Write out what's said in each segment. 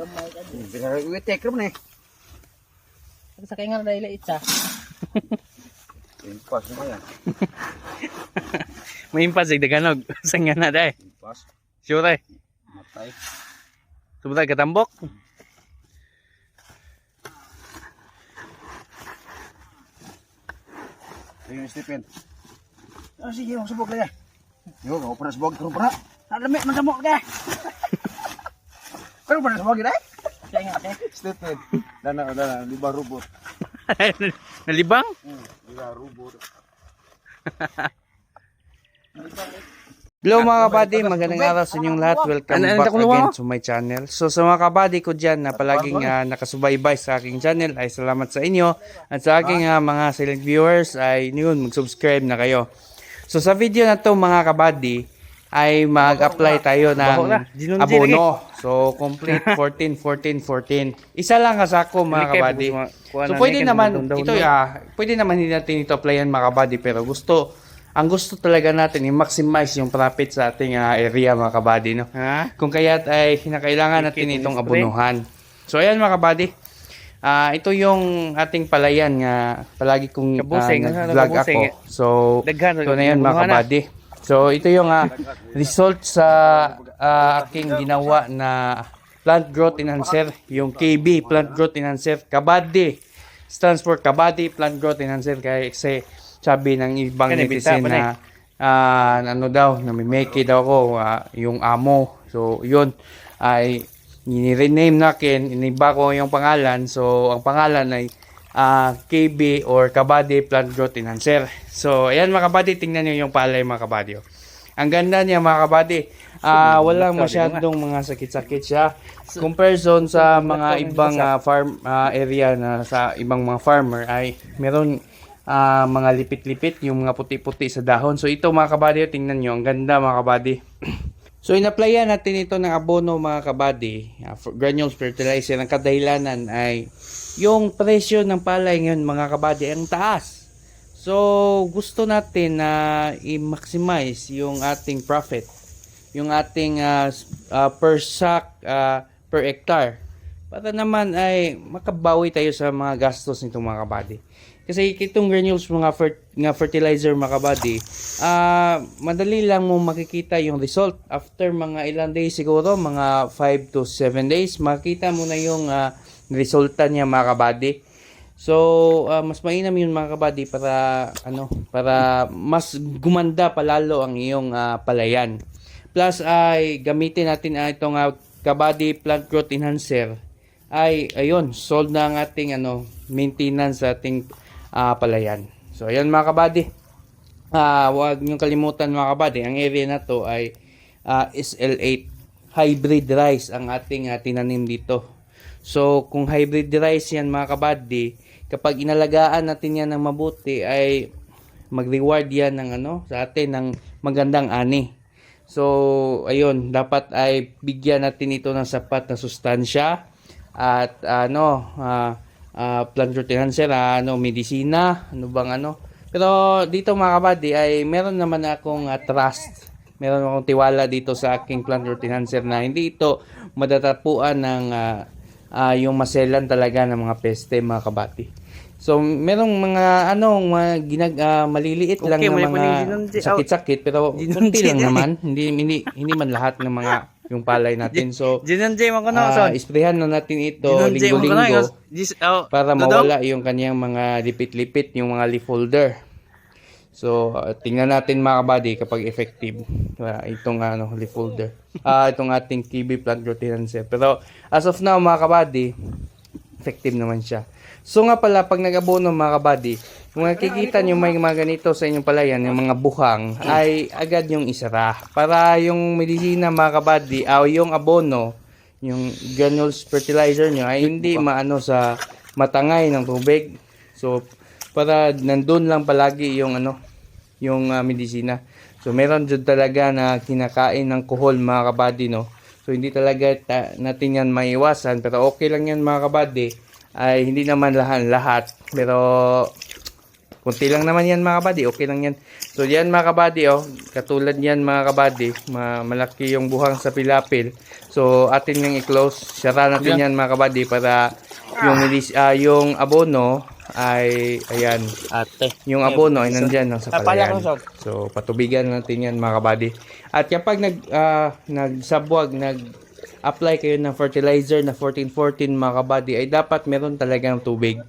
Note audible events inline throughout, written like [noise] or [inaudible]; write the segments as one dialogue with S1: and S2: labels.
S1: Gamay ka di.
S2: Bisa itek rin eh.
S1: Sa kaya nga dahil itsa.
S2: Impas mo yan.
S3: May impas daganog. [laughs] Sang nga na day.
S2: Impas.
S3: Sure ay.
S2: Matay.
S3: Subutay katambok.
S2: Ayun, Stephen. Ah, sige, yung subok lagi. Yo, kau pernah subok, kau pernah. Ada mek macam mau deh. Subok deh?
S1: Kaya nga dahil.
S2: Stephen. Dana, dana, lima rubut. [laughs]
S3: Nalibang?
S2: Hmm, lima rubut. [laughs]
S3: Hello mga kabady, magandang araw sa inyong lahat. Welcome
S2: Ano,
S3: back again to my channel. So sa mga kabady ko dyan na palaging ah, nakasubaybay sa aking channel ay salamat sa inyo. At sa aking ah, mga silent viewers ay yun, mag-subscribe na kayo. So sa video na to mga kabady ay mag-apply tayo ng abono. So complete 14, 14, 14. Isa lang kasako mga kabady. So pwede naman, ito ah, pwede naman hindi natin ito applyan mga kabady pero gusto ang gusto talaga natin i-maximize yung profit sa ating ah, area mga kabady no. Kung kaya't ay kinakailangan natin itong abonuhan. So ayan mga kabady. Ah, ito yung ating palayan nga palagi kong ah,
S2: ano,
S3: nag-vlog
S2: kabusing,
S3: ako. So ito na yan mga kabady. So ito yung ah, result sa ah, aking ginawa na plant growth enhancer, yung KB plant growth enhancer, kabady stands for kabady plant growth enhancer. Kaya kasi sabi ng ibang netizen na ah, ano daw, namimeke daw ako, ah, yung amo. So, yun, ay ni-rename natin, iniba ko yung pangalan. So, ang pangalan ay ah, KB or Kabady Plant Growth Enhancer. So, ayan mga kabady, tingnan nyo yung palay mga kabady. oh. Ang ganda niya mga kabady. Ah, walang masyadong mga sakit-sakit siya. Comparison sa mga ibang ah, farm ah, area na sa ibang mga farmer ay meron ah, mga lipit-lipit, yung mga puti-puti sa dahon. So ito mga kabady, tingnan nyo, ang ganda mga kabady. [clears throat] so in-applyan natin ito ng abono mga kabady, ah, for granules fertilizer. Ang kadahilanan ay yung presyo ng palay ngayon mga kabady ang taas. So gusto natin na i-maximize yung ating profit, yung ating ah, s- ah, per sack, ah, per hectare para naman ay makabawi tayo sa mga gastos nitong mga kabady. Kasi itong granules mga fer- nga fertilizer mga kabady, ah madali lang mo makikita yung result after mga ilang days siguro, mga 5 to 7 days, makita mo na yung ah, resulta niya mga kabady. So, ah, mas mainam yun mga kabady para ano, para mas gumanda palalo ang iyong ah, palayan. Plus ay gamitin natin ah, itong ah, kabady plant growth enhancer ay ayun, solve na ang ating ano, maintenance sa ating ah, palayan. So ayan mga kabady. Ah, wag niyo kalimutan mga kabady, ang area na to ay ah, SL8 hybrid rice ang ating ah, tinanim dito. So kung hybrid rice yan mga kabady, kapag inalagaan natin yan ng mabuti ay mag-reward yan ng ano sa atin ng magandang ani. So, ayun, dapat ay bigyan natin ito ng sapat na sustansya at ano, ah ah, plant root enhancer, ah, ano, medisina, ano bang ano. Pero dito mga kabady ay meron naman akong ah, trust. Meron akong tiwala dito sa aking plant root enhancer na hindi ito madatapuan ng ah, ah, yung maselan talaga ng mga peste mga kabady. So, merong mga ano, mga ginag ah, maliliit lang
S2: Okay,
S3: na
S2: may
S3: mga sakit-sakit pero kunti lang [laughs]
S2: na
S3: naman. Hindi, hindi hindi man lahat ng mga yung palay natin. So, [laughs]
S2: Ginanjay mo ko na,
S3: ah,
S2: son.
S3: isprehan na natin ito linggo-linggo
S2: oh,
S3: para mawala yung kanyang mga lipit-lipit, yung mga leaf holder. So, ah, tingnan natin mga kabady kapag effective ah, itong ano, leaf holder. Ah, itong ating KB plant growth enhancer. Pero as of now mga kabady, effective naman siya. So nga pala, pag nag-abono mga kabady, kung nakikita nyo may mga ganito sa inyong palayan, yung mga buhang, ay agad yung isara. Para yung medisina mga kabady, o yung abono, yung granules fertilizer nyo, ay hindi maano sa matangay ng tubig. So, para nandun lang palagi yung ano, yung ah, medisina. So, meron dyan talaga na kinakain ng kuhol mga kabady, no? So, hindi talaga ta- natin yan maiwasan. Pero okay lang yan mga kabady. Ay, hindi naman lahat lahat. Pero, Kunti lang naman yan mga kabady, okay lang yan. So yan mga kabady, oh, katulad yan mga kabady, ma malaki yung buhang sa pilapil. So atin yung i-close, sara natin yan mga kabady para yung, ah, yung abono ay, ayan,
S1: Ate.
S3: yung abono ay nandyan no, sa
S1: Ah, pala
S3: palayan. So patubigan natin yan mga kabady. At kapag nag, ah, nagsabwag, nag apply kayo ng fertilizer na 1414 mga kabady ay dapat meron talagang tubig.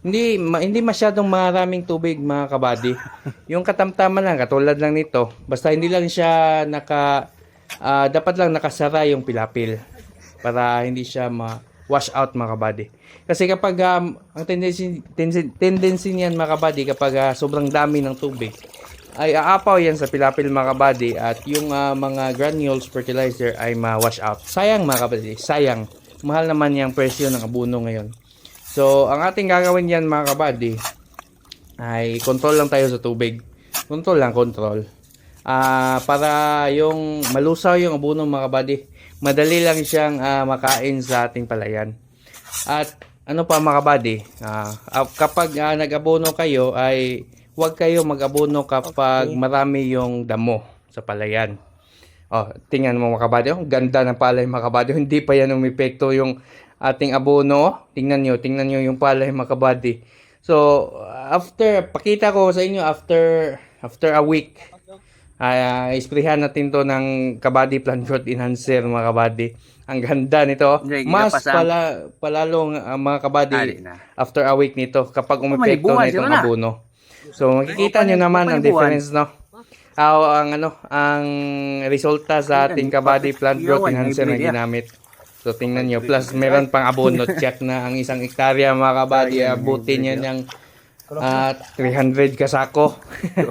S3: Hindi ma, hindi masyadong maraming tubig mga kabady. Yung katamtaman lang katulad lang nito. Basta hindi lang siya naka ah, dapat lang nakasara yung pilapil para hindi siya ma wash out mga kabady. Kasi kapag um, ang tendency, tendency, tendency niyan mga kabady kapag ah, sobrang dami ng tubig ay aapaw yan sa pilapil mga kabady at yung ah, mga granules fertilizer ay ma-wash out. Sayang mga kabady, sayang. Mahal naman yung presyo ng abono ngayon. So, ang ating gagawin yan mga kabady ay control lang tayo sa tubig. Control lang, control. Ah, para yung malusaw yung abono mga kabady, madali lang siyang ah, makain sa ating palayan. At ano pa mga kabady, ah, kapag ah, nag-abono kayo ay huwag kayo mag-abono kapag marami yung damo sa palayan. Oh, tingnan mo mga kabady, oh, ganda ng palay mga. Hindi pa yan umepekto yung ating abono. Tingnan nyo, tingnan nyo yung palay mga. So, after, pakita ko sa inyo after after a week, uh, isprehan natin to ng kabady plant growth enhancer mga kabady. Ang ganda nito.
S2: Hindi,
S3: Mas pala, palalong uh, mga kabady after a week nito kapag umepekto na itong abono. So, makikita nyo naman ang difference, no? Ah, ang ano, ang resulta sa ating kabady plant growth enhancer na ginamit. So, tingnan nyo. Plus, meron pang abono. Check na ang isang hektarya, mga kabady. Abutin nyo ng ah, 300 kasako.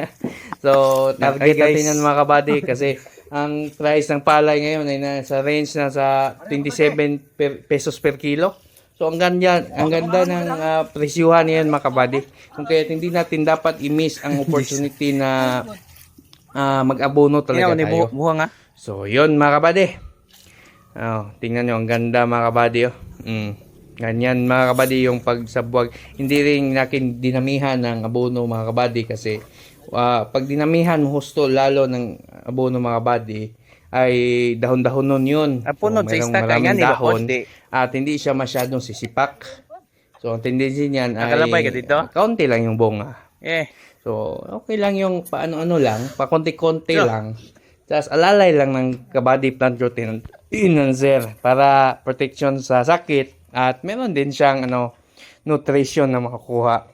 S3: [laughs] so, target natin yan, mga kabady. Kasi, ang price ng palay ngayon ay nasa range na sa 27 per- pesos per kilo. So ang ganda, ang ganda ng uh, presyuhan niyan mga kabady. Kung kaya hindi natin dapat i-miss ang [laughs] opportunity na ah, mag-abono talaga tayo.
S2: nga.
S3: So yun mga kabady. Oh, tingnan nyo, ang ganda mga kabady. Oh. Mm. Ganyan mga kabady yung pagsabwag. Hindi rin nakin dinamihan ng abono mga kabady kasi ah, pag dinamihan mo husto lalo ng abono mga kabady ay dahon-dahon nun yun.
S2: Apunod sa
S3: merong
S2: istak,
S3: maraming
S2: ganyan, di ba,
S3: dahon
S2: konti?
S3: at hindi siya masyadong sisipak. So, ang tendency niyan ay
S2: Nakalabay ka dito?
S3: kaunti lang yung bunga.
S2: Eh,
S3: So, okay lang yung paano-ano lang, pa konti-konti lang. Tapos alalay lang ng kabady plant growth enhancer para protection sa sakit at meron din siyang ano nutrition na makukuha.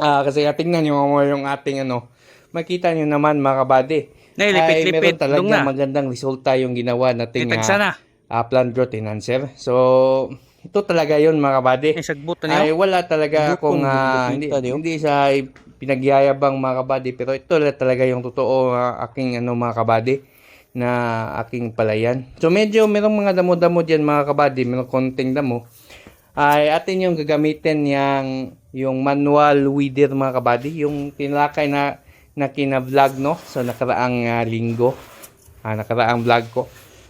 S3: Ah, kasi tingnan niyo mo yung ating ano, makita niyo naman mga kabady.
S2: Nay,
S3: ay
S2: lipit-lipit,
S3: meron talaga
S2: na.
S3: magandang resulta yung ginawa nating
S2: sana.
S3: ah, plant growth enhancer. So, ito talaga yun mga kabady. Ay wala talaga akong ah, hindi, hindi siya pinagyayabang mga kabady pero ito la- talaga yung totoo ah, aking ano mga kabady na aking palayan. So medyo merong mga damo-damo diyan mga kabady, merong konting damo. Ay atin yung gagamitin yang yung manual weeder mga kabady, yung tinalakay na na kina-vlog no sa nakaraang ah, linggo. Ah, nakaraang vlog ko.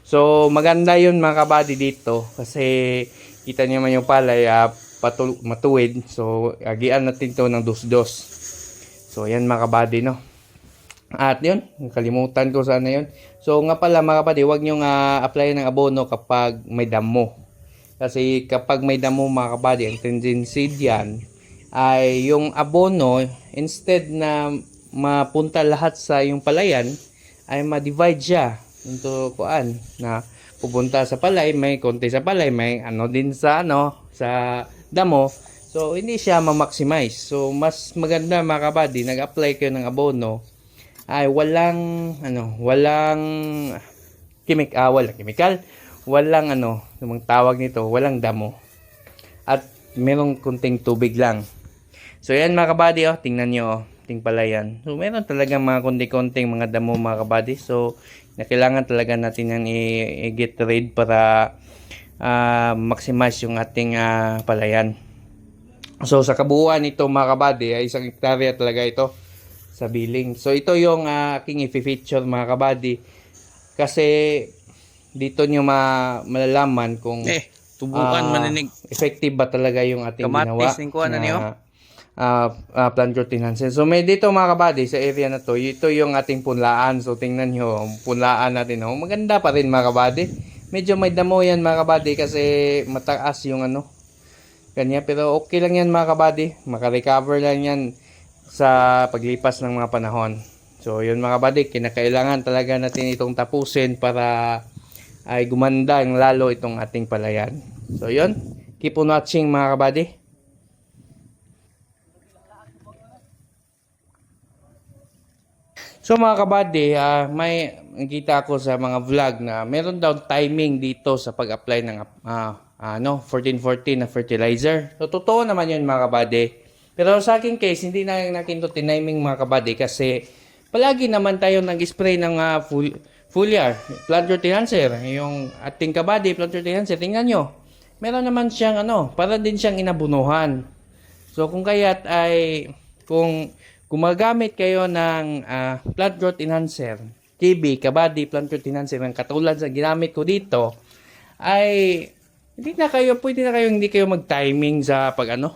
S3: So maganda yun mga kabady dito kasi kita niyo man yung palay ah, patul- matuwid. So agian natin to ng dos-dos. So yan mga kabady no. At yun, nakalimutan ko sana yun. So nga pala mga kabady, huwag nyo nga apply ng abono kapag may damo. Kasi kapag may damo mga kabady, ang tendency diyan ay yung abono, instead na mapunta lahat sa yung palayan, ay ma-divide siya into kuan na pupunta sa palay, may konti sa palay, may ano din sa ano, sa damo. So hindi siya ma-maximize. So mas maganda mga kabady, nag-apply kayo ng abono ay walang ano, walang chemic ah, walang chemical, walang ano, yung tawag nito, walang damo. At merong kunting tubig lang. So yan mga kabady, oh, tingnan nyo, oh, ting pala yan. So meron talaga mga kunti-kunting mga damo mga kabady. So na kailangan talaga natin yan i-get rid para ah, maximize yung ating ah, palayan. So sa kabuuan nito mga kabady, ay isang hektarya talaga ito sa billing. So ito yung ah, aking i-feature mga kabady kasi dito nyo ma malalaman kung
S2: Eh, tubukan
S3: ah,
S2: maninig.
S3: effective ba talaga yung ating
S2: Kamatis,
S3: ginawa
S2: kuha na niyo?
S3: Ah ah, plant growth enhancer. So may dito mga kabady sa area na to, ito yung ating punlaan. So tingnan nyo, punlaan natin. Oh. Maganda pa rin mga kabady. Medyo may damo yan mga kabady kasi mataas yung ano. Kanya pero okay lang yan mga kabady. Makarecover lang yan sa paglipas ng mga panahon. So yun mga kabady, kinakailangan talaga natin itong tapusin para ay gumanda ang lalo itong ating palayan. So yun, keep on watching mga kabady. So mga kabady, ah, may nakita ko sa mga vlog na meron daw timing dito sa pag-apply ng ah, ano, 1414 na fertilizer. So totoo naman yun mga kabady. Pero sa aking case, hindi na nakin to timing mga kabady kasi palagi naman tayo nag-spray ng ah, full, foliar, plant growth enhancer. Yung ating kabady, plant growth enhancer, tingnan nyo. Meron naman siyang ano, para din siyang inabunuhan. So kung kaya't ay kung gumagamit kayo ng ah, plant growth enhancer, KB, kabady, plant growth enhancer, ng katulad sa ginamit ko dito, ay hindi na kayo, pwede na kayo hindi kayo mag-timing sa pag ano.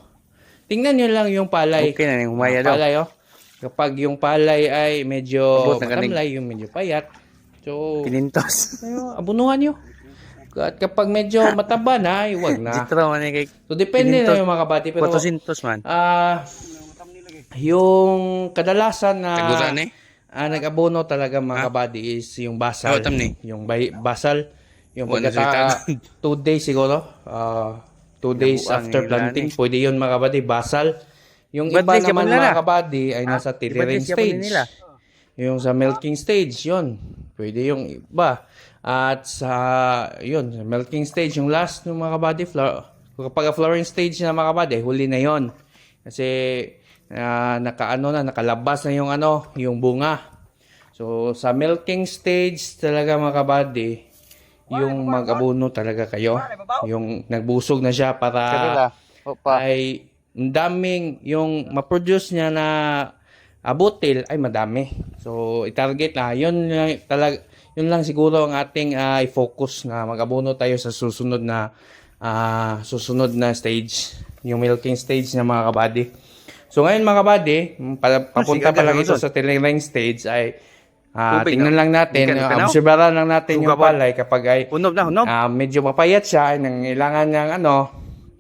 S3: Tingnan nyo lang yung palay.
S2: Okay na yung humaya
S3: Ah,
S2: daw.
S3: palay, oh. Kapag yung palay ay medyo matamlay, yung medyo payat. So,
S2: Pinintos. [laughs]
S3: ayo, abunuhan nyo. At kapag medyo mataba na, ay wag na. So, depende
S2: Pinintos.
S3: na yung mga kabati. Pero,
S2: 400 man.
S3: ah, yung kadalasan na
S2: Taguran eh.
S3: ah, nag-abono talaga mga kabady is yung basal.
S2: Oh, tam ni.
S3: Yung bay- basal. Yung
S2: Wala
S3: pagkata, [laughs] two days siguro. ah two days
S2: Nabuang
S3: after planting.
S2: eh.
S3: Pwede yun mga kabady, basal. Yung iba
S2: Ibadlis,
S3: naman mga kabady ay nasa titirin stage.
S2: nila.
S3: Yung sa milking stage, yun. Pwede yung iba. At sa, yun, sa milking stage, yung last ng mga kabady, flower, kapag flowering stage na mga kabady, huli na yon Kasi, ah, nakaano na, nakalabas na yung ano, yung bunga. So, sa milking stage talaga mga kabady, yung mag-abono talaga kayo. Yung nagbusog na siya para
S2: Opa.
S3: ay daming yung ma-produce niya na abutil ay madami. So i-target na yun lang talaga yun lang siguro ang ating ah, i-focus na mag-abono tayo sa susunod na ah, susunod na stage, yung milking stage ng mga kabady. So ngayon mga kabady, pa- papunta pa lang ito sa tiling stage ay ah,
S2: Tubig,
S3: tingnan lang natin, uh, obserbaran lang natin yung palay kapag ay
S2: Unob na, unob.
S3: Ah, medyo mapayat siya ay nangailangan niyang ano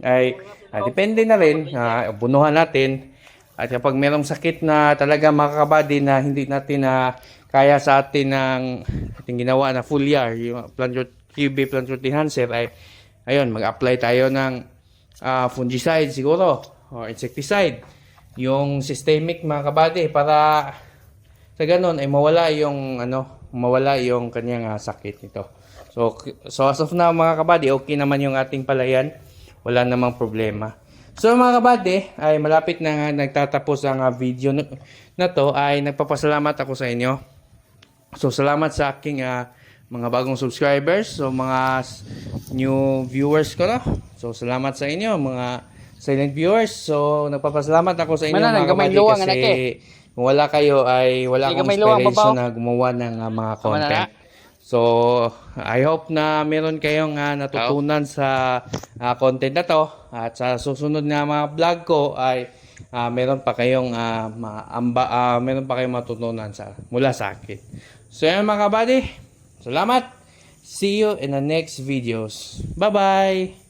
S3: ay ah, depende na rin ah, bunuhan natin. At kapag merong sakit na talaga makakabady na hindi natin na kaya sa atin ng ating ginawa na foliar yung plant root QB plant root enhancer ay ayun mag-apply tayo ng ah, fungicide siguro or insecticide yung systemic mga kabady para sa ganun ay mawala yung ano, mawala yung kanyang ah, sakit nito. So so as of now mga kabady, okay naman yung ating palayan. Wala namang problema. So mga kabady, ay malapit na nga nagtatapos ang ah, video na, na to ay nagpapasalamat ako sa inyo. So salamat sa aking ah, mga bagong subscribers, so mga new viewers ko no. So salamat sa inyo mga silent viewers. So nagpapasalamat ako sa inyo
S1: Manan,
S3: mga kabady
S1: luwang,
S3: kasi
S1: anak eh.
S3: kung wala kayo ay wala akong inspiration na gumawa ng ah, mga content. So, I hope na meron kayong ah, natutunan sa ah, content na to at sa susunod na mga vlog ko ay ah, meron pa kayong ah, maamba, ah, meron pa kayong matutunan sa mula sa akin. So, yan mga kabady. Salamat. See you in the next videos. Bye-bye.